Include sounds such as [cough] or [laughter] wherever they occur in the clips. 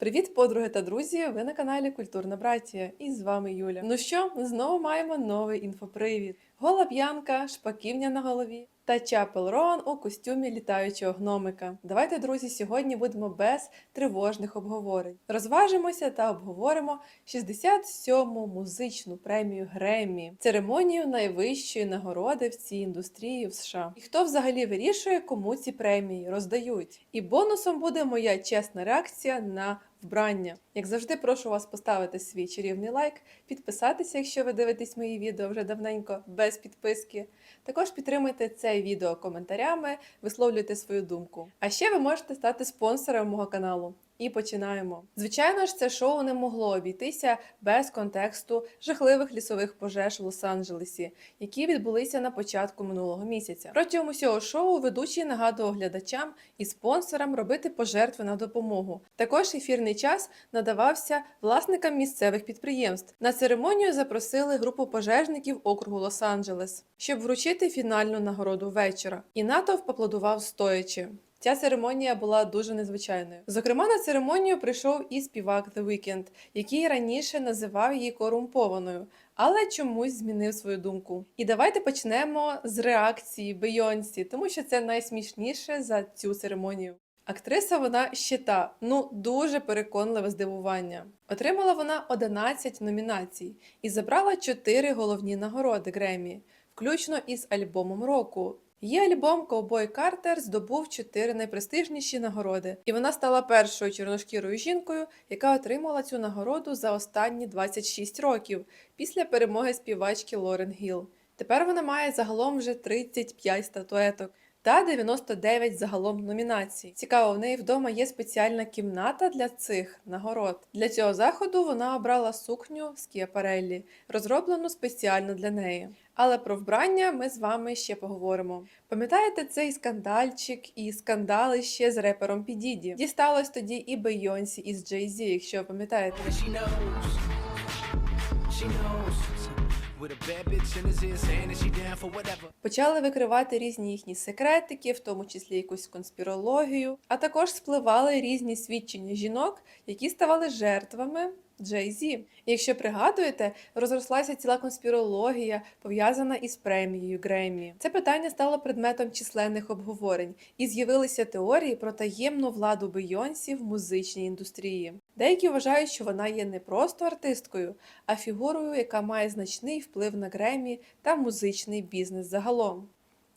Привіт, подруги та друзі! Ви на каналі Культурна Братія і з вами Юля. Ну що, знову маємо новий інфопривід. Гола п'янка, шпаківня на голові та Чапел Рон у костюмі літаючого гномика. Давайте, друзі, сьогодні будемо без тривожних обговорень. Розважимося та обговоримо 67-му музичну премію Греммі, церемонію найвищої нагороди в цій індустрії в США. І хто взагалі вирішує, кому ці премії роздають? І бонусом буде моя чесна реакція на вбрання. Як завжди, прошу вас поставити свій чарівний лайк, підписатися, якщо ви дивитесь мої відео вже давненько без підписки. Також підтримуйте це відео коментарями, висловлюйте свою думку. А ще ви можете стати спонсором мого каналу. І починаємо. Звичайно ж, це шоу не могло обійтися без контексту жахливих лісових пожеж в Лос-Анджелесі, які відбулися на початку минулого місяця. Протягом усього шоу ведучий нагадував глядачам і спонсорам робити пожертви на допомогу. Також ефірний час надавався власникам місцевих підприємств. На церемонію запросили групу пожежників округу Лос-Анджелес, щоб вручити фінальну нагороду вечора. І натовп аплодував стоячи. Ця церемонія була дуже незвичайною. Зокрема, на церемонію прийшов і співак The Weeknd, який раніше називав її корумпованою, але чомусь змінив свою думку. І давайте почнемо з реакції Бейонсі, тому що це найсмішніше за цю церемонію. Актриса вона ще та, ну дуже переконливе здивування. Отримала вона 11 номінацій і забрала 4 головні нагороди Греммі, включно із альбомом року. Її альбом Ковбой Картер здобув чотири найпрестижніші нагороди, і вона стала першою чорношкірою жінкою, яка отримала цю нагороду за останні 26 років після перемоги співачки Лорен Гіл. Тепер вона має загалом вже 35 статуеток та 99 загалом номінацій. Цікаво, в неї вдома є спеціальна кімната для цих нагород. Для цього заходу вона обрала сукню з Кіапареллі, розроблену спеціально для неї. Але про вбрання ми з вами ще поговоримо. Пам'ятаєте цей скандальчик і скандали ще з репером Підіді? Дісталось тоді і Бейонсі, і з Джей Зі, якщо пам'ятаєте. She knows. She knows. Почали викривати різні їхні секретики, в тому числі якусь конспірологію, а також спливали різні свідчення жінок, які ставали жертвами Джей Зі. Якщо пригадуєте, розрослася ціла конспірологія, пов'язана із премією Греммі. Це питання стало предметом численних обговорень, і з'явилися теорії про таємну владу Бейонсі в музичній індустрії. Деякі вважають, що вона є не просто артисткою, а фігурою, яка має значний вплив на Греммі та музичний бізнес загалом.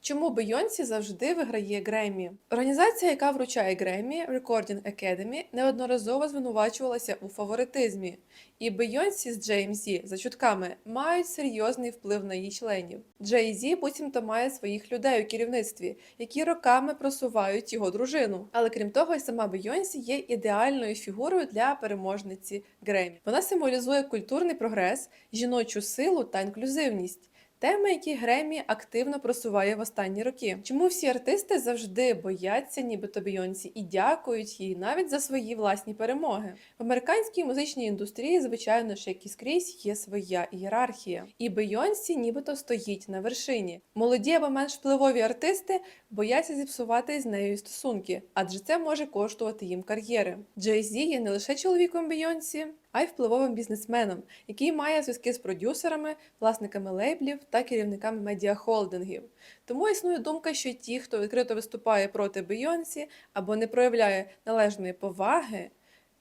Чому Бейонсі завжди виграє Греммі? Організація, яка вручає Греммі, Recording Academy, неодноразово звинувачувалася у фаворитизмі, і Бейонсі з Джеймзі, за чутками, мають серйозний вплив на її членів. Джей Зі буцімто має своїх людей у керівництві, які роками просувають його дружину. Але крім того, й сама Бейонсі є ідеальною фігурою для переможниці Греммі. Вона символізує культурний прогрес, жіночу силу та інклюзивність. Теми, які Гремі активно просуває в останні роки. Чому всі артисти завжди бояться, нібито Бейонсі, і дякують їй навіть за свої власні перемоги? В американській музичній індустрії, звичайно ж, як і скрізь, є своя ієрархія. І Бейонсі нібито стоїть на вершині. Молоді або менш впливові артисти бояться зіпсувати з нею стосунки, адже це може коштувати їм кар'єри. Джей Зі є не лише чоловіком Бейонсі, а й впливовим бізнесменом, який має зв'язки з продюсерами, власниками лейблів та керівниками медіахолдингів. Тому існує думка, що ті, хто відкрито виступає проти Бейонсі або не проявляє належної поваги,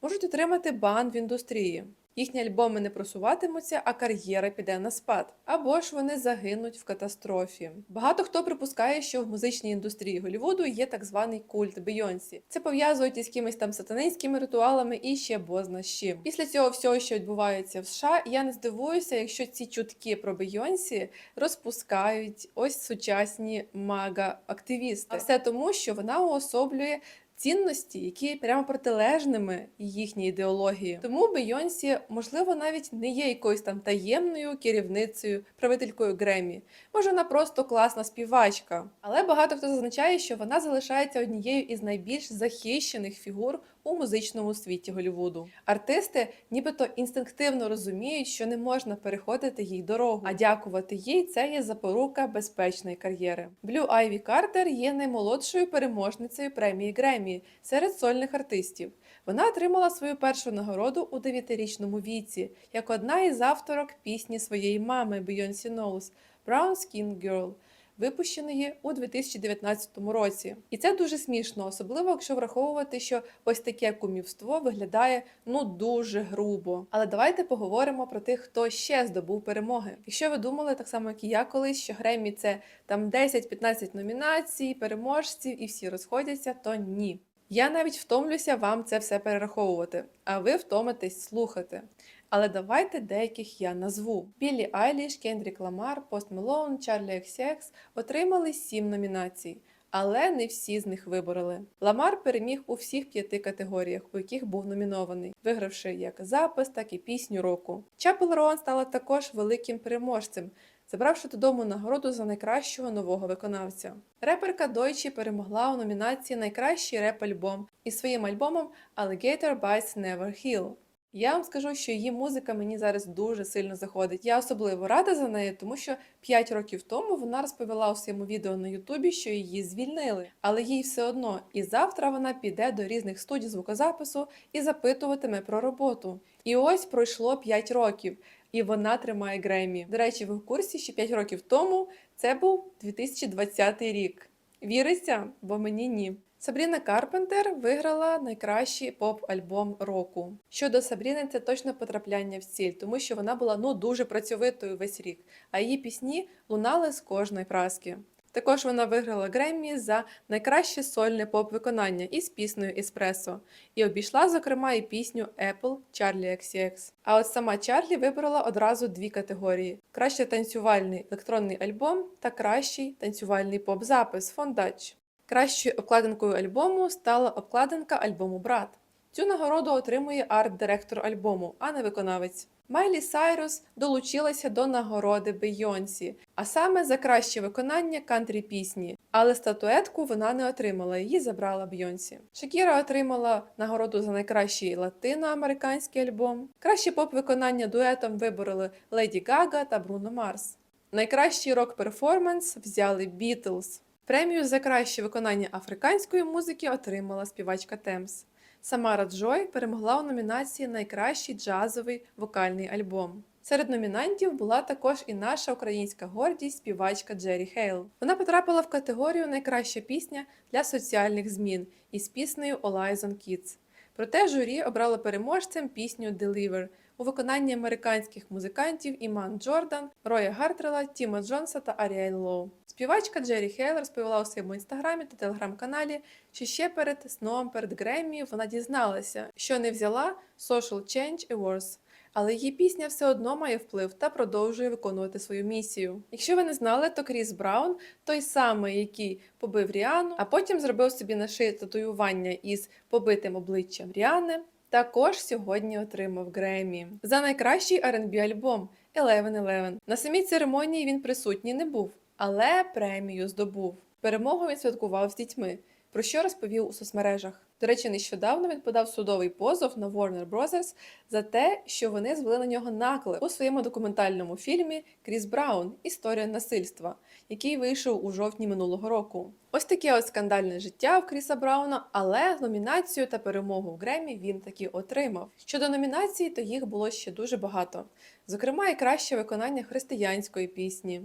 можуть отримати бан в індустрії. Їхні альбоми не просуватимуться, а кар'єра піде на спад, або ж вони загинуть в катастрофі. Багато хто припускає, що в музичній індустрії Голлівуду є так званий культ Бейонсі. Це пов'язують із якимись там сатанинськими ритуалами і ще бозна з чим. Після цього всього, що відбувається в США, я не здивуюся, якщо ці чутки про Бейонсі розпускають ось сучасні мага-активісти. А все тому, що вона уособлює цінності, які прямо протилежними їхній ідеології. Тому Бейонсі, можливо, навіть не є якоюсь там таємною керівницею, правителькою Гремі. Може, вона просто класна співачка. Але багато хто зазначає, що вона залишається однією із найбільш захищених фігур у музичному світі Голлівуду. Артисти нібито інстинктивно розуміють, що не можна переходити їй дорогу, а дякувати їй це є запорука безпечної кар'єри. Блю Айві Картер є наймолодшою переможницею премії Греммі серед сольних артистів. Вона отримала свою першу нагороду у 9-річному віці, як одна із авторок пісні своєї мами Beyoncé Knowles Brown Skin Girl, випущеної у 2019 році. І це дуже смішно, особливо якщо враховувати, що ось таке кумівство виглядає ну дуже грубо. Але давайте поговоримо про тих, хто ще здобув перемоги. Якщо ви думали так само, як і я колись, що Греммі це там 10-15 номінацій, переможців і всі розходяться, то ні. Я навіть втомлюся вам це все перераховувати, а ви втомитесь слухати. Але давайте деяких я назву: Біллі Айліш, Кендрік Ламар, Пост Мелоун, Чарлі XX отримали сім номінацій, але не всі з них вибороли. Ламар переміг у всіх п'яти категоріях, у яких був номінований, вигравши як запис, так і пісню року. Чапел Роан стала також великим переможцем. Забравши додому нагороду за найкращого нового виконавця. Реперка Дойчі перемогла у номінації Найкращий реп-альбом із своїм альбомом Alligator Bites Never Heal. Я вам скажу, що її музика мені зараз дуже сильно заходить. Я особливо рада за нею, тому що 5 років тому вона розповіла у своєму відео на Ютубі, що її звільнили, але їй все одно. І завтра вона піде до різних студій звукозапису і запитуватиме про роботу. І ось пройшло 5 років, і вона тримає Гремі. До речі, ви в курсі, що 5 років тому це був 2020 рік. Віриться, бо мені ні. Сабріна Карпентер виграла найкращий поп-альбом року. Щодо Сабріни, це точно потрапляння в ціль, тому що вона була ну дуже працьовитою весь рік, а її пісні лунали з кожної праски. Також вона виграла Греммі за найкраще сольне поп-виконання із піснею Еспресо і обійшла, зокрема, і пісню Apple Charlie XCX. А от сама Чарлі вибрала одразу дві категорії: краще танцювальний електронний альбом та кращий танцювальний поп-запис Фондач. Кращою обкладинкою альбому стала обкладинка альбому Брат. Цю нагороду отримує арт-директор альбому, а не виконавець. Майлі Сайрус долучилася до нагороди Бейонсі, а саме за краще виконання кантрі пісні. Але статуетку вона не отримала, її забрала Бейонсі. Шакіра отримала нагороду за найкращий латиноамериканський альбом. Краще поп-виконання дуетом вибороли Леді Гага та Бруно Марс. Найкращий рок-перформанс взяли Бітлз. Премію за краще виконання африканської музики отримала співачка Темс. Самара Джой перемогла у номінації Найкращий джазовий вокальний альбом. Серед номінантів була також і наша українська гордість співачка Джері Хейл. Вона потрапила в категорію Найкраща пісня для соціальних змін із піснею All Eyes on Kids. Проте журі обрало переможцем пісню Deliver у виконанні американських музикантів Іман Джордан, Роя Гартрела, Тіма Джонса та Аріель Лоу. Співачка Джері Хейл розповіла у своєму інстаграмі та телеграм-каналі, що ще перед сном перед Греммі вона дізналася, що не взяла Social Change Awards, але її пісня все одно має вплив та продовжує виконувати свою місію. Якщо ви не знали, то Кріс Браун той самий, який побив Ріану, а потім зробив собі на шиї татуювання із побитим обличчям Ріани. Також сьогодні отримав Гремі за найкращий R&B альбом Eleven Eleven. На самій церемонії він присутній не був, але премію здобув. Перемогу він святкував з дітьми, про що розповів у соцмережах. До речі, нещодавно він подав судовий позов на Warner Bros. за те, що вони звели на нього наклеп у своєму документальному фільмі Кріс Браун Історія насильства, який вийшов у жовтні минулого року. Ось таке от скандальне життя в Кріса Брауна, але номінацію та перемогу в Гремі він таки отримав. Щодо номінацій, то їх було ще дуже багато. Зокрема, і краще виконання християнської пісні.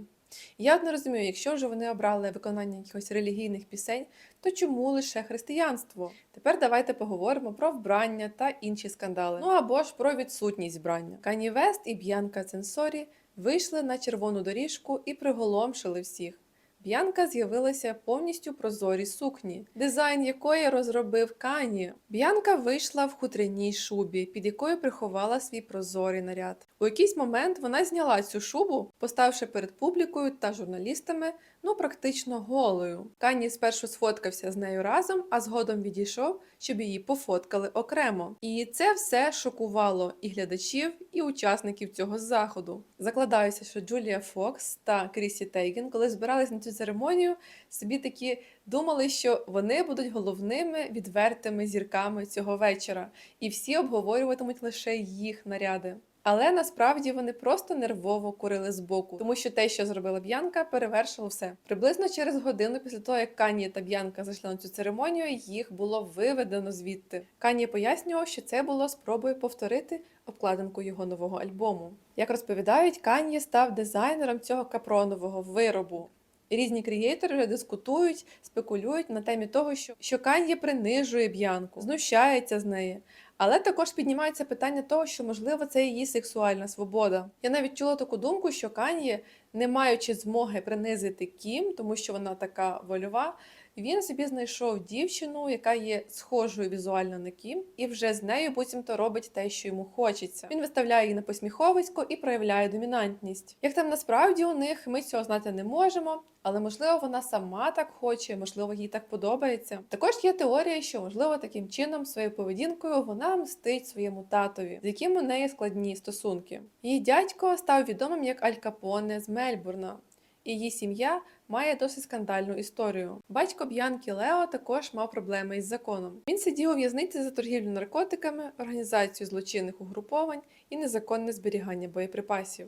Я не розумію, якщо вже вони обрали виконання якихось релігійних пісень, то чому лише християнство? Тепер давайте поговоримо про вбрання та інші скандали. Ну або ж про відсутність вбрання. Кані Вест і Б'янка Ценсорі вийшли на червону доріжку і приголомшили всіх. Б'янка з'явилася повністю прозорій сукні, дизайн якої розробив Кані. Б'янка вийшла в хутряній шубі, під якою приховала свій прозорий наряд. У якийсь момент вона зняла цю шубу, поставши перед публікою та журналістами, ну практично голою. Кані спершу сфоткався з нею разом, а згодом відійшов, щоб її пофоткали окремо. І це все шокувало і глядачів, і учасників цього заходу. Закладаюся, що Джулія Фокс та Крісі Тейген, коли збирались на цю церемонію, собі такі думали, що вони будуть головними відвертими зірками цього вечора, і всі обговорюватимуть лише їх наряди. Але насправді вони просто нервово курили збоку, тому що те, що зробила Б'янка, перевершило все. Приблизно через годину після того, як Кані та Б'янка зайшли на цю церемонію, їх було виведено звідти. Кані пояснював, що це було спробою повторити обкладинку його нового альбому. Як розповідають, Кані став дизайнером цього капронового виробу. Різні крієйтори вже дискутують, спекулюють на темі того, що, що Кан'є принижує б'янку, знущається з неї. Але також піднімається питання того, що можливо це її сексуальна свобода. Я навіть чула таку думку, що Кан'є, не маючи змоги принизити Кім, тому що вона така вольова, він собі знайшов дівчину, яка є схожою візуально на Кім, і вже з нею буцімто робить те, що йому хочеться. Він виставляє її на посміховисько і проявляє домінантність. Як там насправді у них ми цього знати не можемо. Але можливо вона сама так хоче, можливо, їй так подобається. Також є теорія, що можливо таким чином своєю поведінкою вона мстить своєму татові, з яким у неї складні стосунки. Її дядько став відомим як Аль Капоне з Мельбурна. і Її сім'я має досить скандальну історію. Батько Б'янки Лео також мав проблеми із законом. Він сидів у в'язниці за торгівлю наркотиками, організацію злочинних угруповань і незаконне зберігання боєприпасів.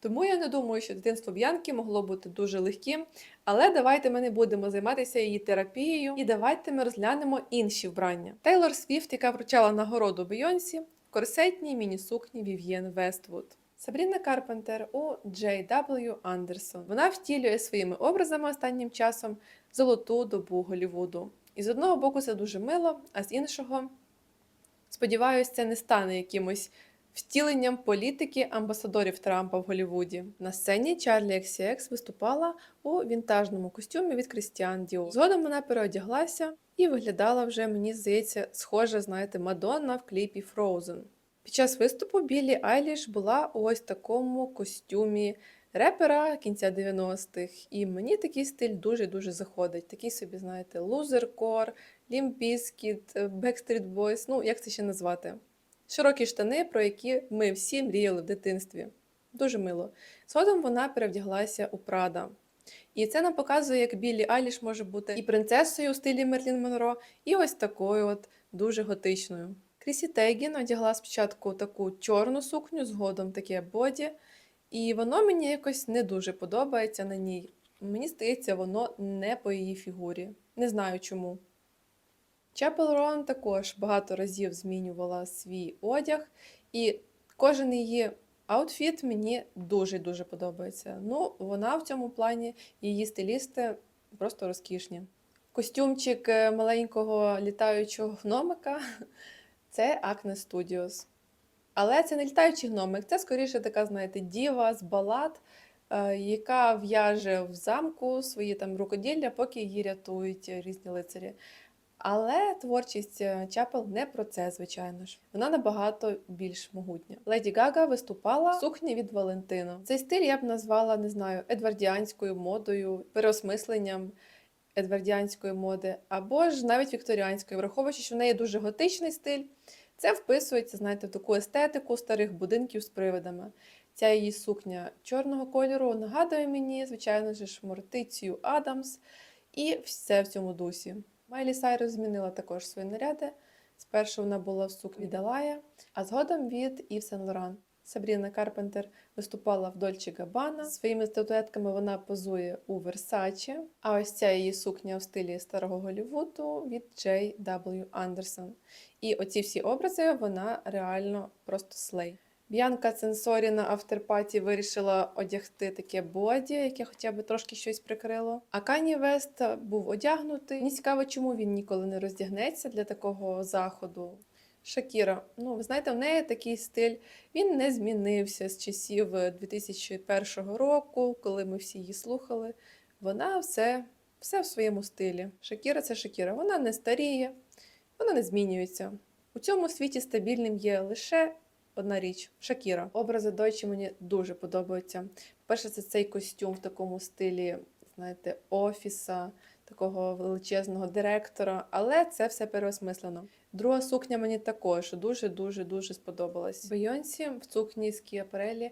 Тому я не думаю, що дитинство Б'янки могло бути дуже легким, але давайте ми не будемо займатися її терапією і давайте ми розглянемо інші вбрання. Тейлор Свіфт, яка вручала нагороду Бейонсі, корсетній міні-сукні Вів'єн Вествуд. Сабріна Карпентер у J.W. Андерсон. Вона втілює своїми образами останнім часом золоту добу Голівуду. І з одного боку це дуже мило, а з іншого, сподіваюся, це не стане якимось втіленням політики амбасадорів Трампа в Голлівуді. На сцені Чарлі XCX виступала у вінтажному костюмі від Christian Dior. Згодом вона переодяглася і виглядала вже, мені здається, схожа, знаєте, Мадонна в кліпі Frozen. Під час виступу Біллі Айліш була у ось такому костюмі репера кінця 90-х, і мені такий стиль дуже-дуже заходить. Такий собі, знаєте, лузеркор, лімбіскіт, Backstreet Boys, ну як це ще назвати? Широкі штани, про які ми всі мріяли в дитинстві. Дуже мило. Згодом вона перевдяглася у Прада. І це нам показує, як Біллі Айліш може бути і принцесою у стилі Мерлін Монро, і ось такою от дуже готичною. Крісі Тейгін одягла спочатку таку чорну сукню, згодом таке боді, і воно мені якось не дуже подобається на ній. Мені здається, воно не по її фігурі. Не знаю чому. Чапел Рон також багато разів змінювала свій одяг, і кожен її аутфіт мені дуже-дуже подобається. Ну, вона в цьому плані, її стилісти просто розкішні. Костюмчик е, маленького літаючого гномика [laughs] це Acne Studios. Але це не літаючий гномик, це скоріше така, знаєте, діва з балад, е, яка в'яже в замку свої там рукоділля, поки її рятують різні лицарі. Але творчість е, Чапел не про це, звичайно ж. Вона набагато більш могутня. Леді Гага виступала в сукні від Валентино. Цей стиль я б назвала, не знаю, едвардіанською модою, переосмисленням едвардіанської моди, або ж навіть вікторіанської, враховуючи, що в неї дуже готичний стиль. Це вписується, знаєте, в таку естетику старих будинків з привидами. Ця її сукня чорного кольору нагадує мені, звичайно ж, Мортицію Адамс, і все в цьому дусі. Майлі Сайрус змінила також свої наряди. Спершу вона була в сукні Далая, а згодом від Ів Сен Лоран. Сабріна Карпентер виступала в Дольче Габбана. Своїми статуетками вона позує у Версачі. А ось ця її сукня в стилі старого Голлівуду від J.W. Андерсон. І оці всі образи вона реально просто слей. Б'янка Ценсорі на автерпаті вирішила одягти таке боді, яке хоча б трошки щось прикрило. А Кані Вест був одягнутий. Мені цікаво, чому він ніколи не роздягнеться для такого заходу. Шакіра, ну ви знаєте, в неї такий стиль. Він не змінився з часів 2001 року, коли ми всі її слухали. Вона все, все в своєму стилі. Шакіра це Шакіра. Вона не старіє, вона не змінюється. У цьому світі стабільним є лише одна річ Шакіра. Образи Дойчі мені дуже подобаються. Перше, це цей костюм в такому стилі, знаєте, офіса, такого величезного директора, але це все переосмислено. Друга сукня мені також дуже-дуже дуже сподобалась. Бейонсі в сукні з Кіапарелі.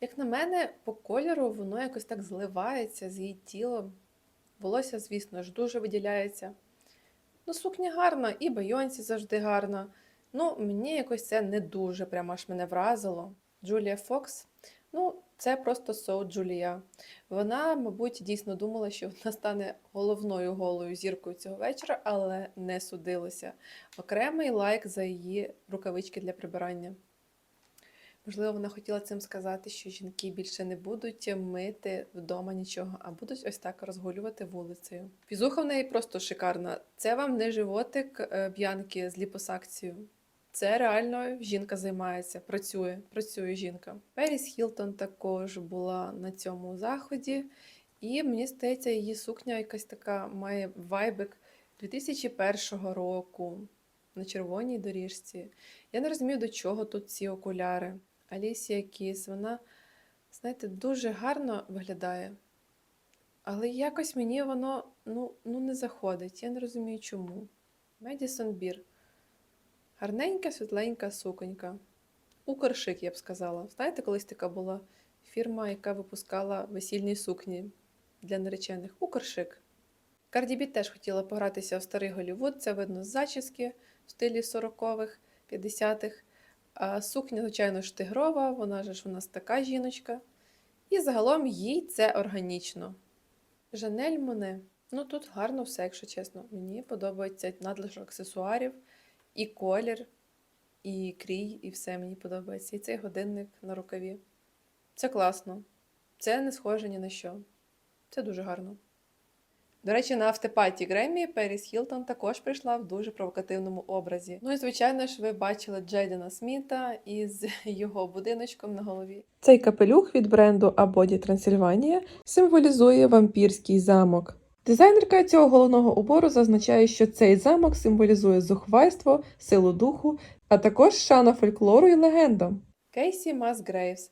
Як на мене, по кольору воно якось так зливається з її тілом. Волосся, звісно ж, дуже виділяється. Ну, сукня гарна, і Бейонсі завжди гарна. Ну, мені якось це не дуже прямо аж мене вразило. Джулія Фокс. Ну, це просто Соу Джулія. Вона, мабуть, дійсно думала, що вона стане головною голою зіркою цього вечора, але не судилося. Окремий лайк за її рукавички для прибирання. Можливо, вона хотіла цим сказати, що жінки більше не будуть мити вдома нічого, а будуть ось так розгулювати вулицею. Фізуха в неї просто шикарна. Це вам не животик е, б'янки з ліпосакцією. Це реально жінка займається, працює, працює жінка. Періс Хілтон також була на цьому заході, і мені здається, її сукня якась така має вайбик 2001 року на червоній доріжці. Я не розумію, до чого тут ці окуляри. Алісія Кіс, вона, знаєте, дуже гарно виглядає. Але якось мені воно ну, ну, не заходить. Я не розумію чому. Медісон Бір. Гарненька, світленька суконька. Укршик, я б сказала. Знаєте, колись така була фірма, яка випускала весільні сукні для наречених. Укршик. Карді Бі теж хотіла погратися в старий Голівуд, це видно з зачіски в стилі 40-х, 50-х. А сукня, звичайно ж, тигрова, вона ж у нас така жіночка. І загалом їй це органічно. Жанель Моне. Ну тут гарно все, якщо чесно. Мені подобається надлишок аксесуарів, і колір, і крій, і все мені подобається. І цей годинник на рукаві. Це класно. Це не схоже ні на що. Це дуже гарно. До речі, на автопаті Греммі Періс Хілтон також прийшла в дуже провокативному образі. Ну і звичайно ж, ви бачили Джейдена Сміта із його будиночком на голові. Цей капелюх від бренду Абоді Трансильванія символізує вампірський замок. Дизайнерка цього головного убору зазначає, що цей замок символізує зухвальство, силу духу, а також шана фольклору і легендам. Кейсі Масгрейвс.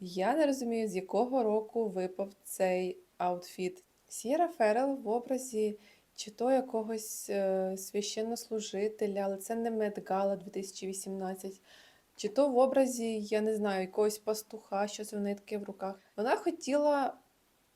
Я не розумію, з якого року випав цей аутфіт. Сіра Ферел в образі чи то якогось е, священнослужителя, але це не Медгала 2018, чи то в образі, я не знаю, якогось пастуха, що це в неї таке в руках. Вона хотіла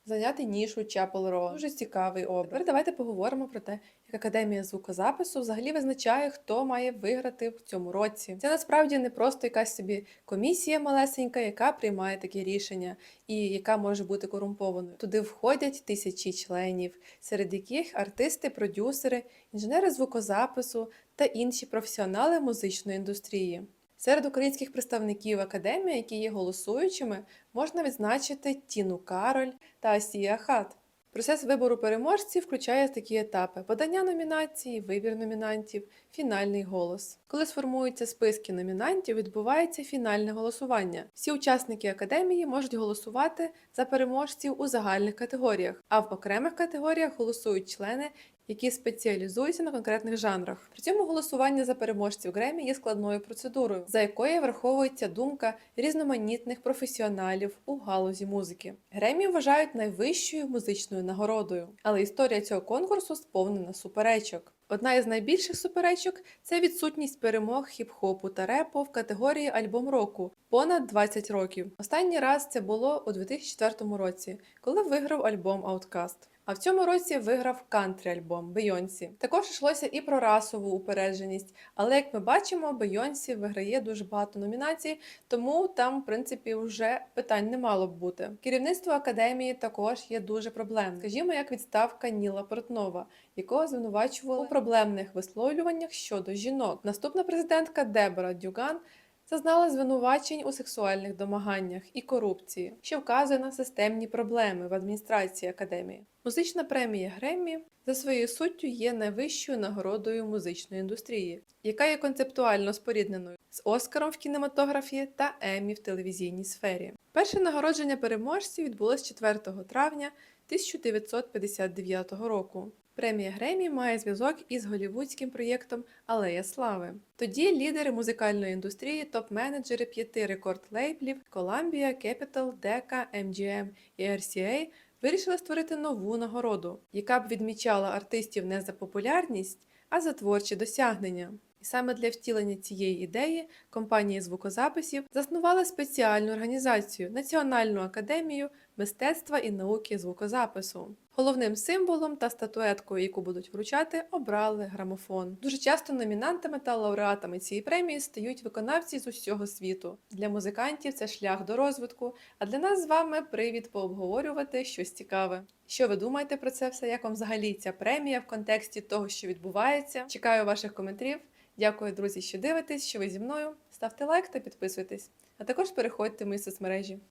зайняти нішу Chapel Row. Дуже цікавий образ. Тепер давайте поговоримо про те, як Академія звукозапису взагалі визначає, хто має виграти в цьому році. Це насправді не просто якась собі комісія малесенька, яка приймає такі рішення і яка може бути корумпованою. Туди входять тисячі членів, серед яких артисти, продюсери, інженери звукозапису та інші професіонали музичної індустрії. Серед українських представників академії, які є голосуючими, можна відзначити Тіну Кароль та Асія Хат. Процес вибору переможців включає такі етапи: подання номінації, вибір номінантів, фінальний голос. Коли сформуються списки номінантів, відбувається фінальне голосування. Всі учасники академії можуть голосувати за переможців у загальних категоріях, а в окремих категоріях голосують члени, які спеціалізуються на конкретних жанрах. При цьому голосування за переможців Гремі є складною процедурою, за якою враховується думка різноманітних професіоналів у галузі музики. Гремі вважають найвищою музичною нагородою, але історія цього конкурсу сповнена суперечок. Одна із найбільших суперечок це відсутність перемог хіп-хопу та репу в категорії альбом року понад 20 років. Останній раз це було у 2004 році, коли виграв альбом Outkast. А в цьому році виграв кантрі альбом Бейонсі. Також йшлося і про расову упередженість, але як ми бачимо, Бейонсі виграє дуже багато номінацій, тому там, в принципі, вже питань не мало б бути. Керівництво академії також є дуже проблемним. Скажімо, як відставка Ніла Портнова, якого звинувачували у проблемних висловлюваннях щодо жінок. Наступна президентка Дебора Дюган зазнала звинувачень у сексуальних домаганнях і корупції, що вказує на системні проблеми в адміністрації академії. Музична премія Греммі за своєю суттю є найвищою нагородою музичної індустрії, яка є концептуально спорідненою з Оскаром в кінематографії та Еммі в телевізійній сфері. Перше нагородження переможців відбулось 4 травня 1959 року. Премія Гремі має зв'язок із голівудським проєктом Алея Слави. Тоді лідери музикальної індустрії, топ-менеджери п'яти рекорд-лейблів Columbia, Capital, Decca, MGM і RCA вирішили створити нову нагороду, яка б відмічала артистів не за популярність, а за творчі досягнення. І саме для втілення цієї ідеї компанія звукозаписів заснувала спеціальну організацію Національну академію мистецтва і науки звукозапису. Головним символом та статуеткою, яку будуть вручати, обрали грамофон. Дуже часто номінантами та лауреатами цієї премії стають виконавці з усього світу. Для музикантів це шлях до розвитку, а для нас з вами привід пообговорювати щось цікаве. Що ви думаєте про це все? Як вам взагалі ця премія в контексті того, що відбувається? Чекаю ваших коментарів. Дякую, друзі, що дивитесь, що ви зі мною. Ставте лайк та підписуйтесь. А також переходьте в мої соцмережі.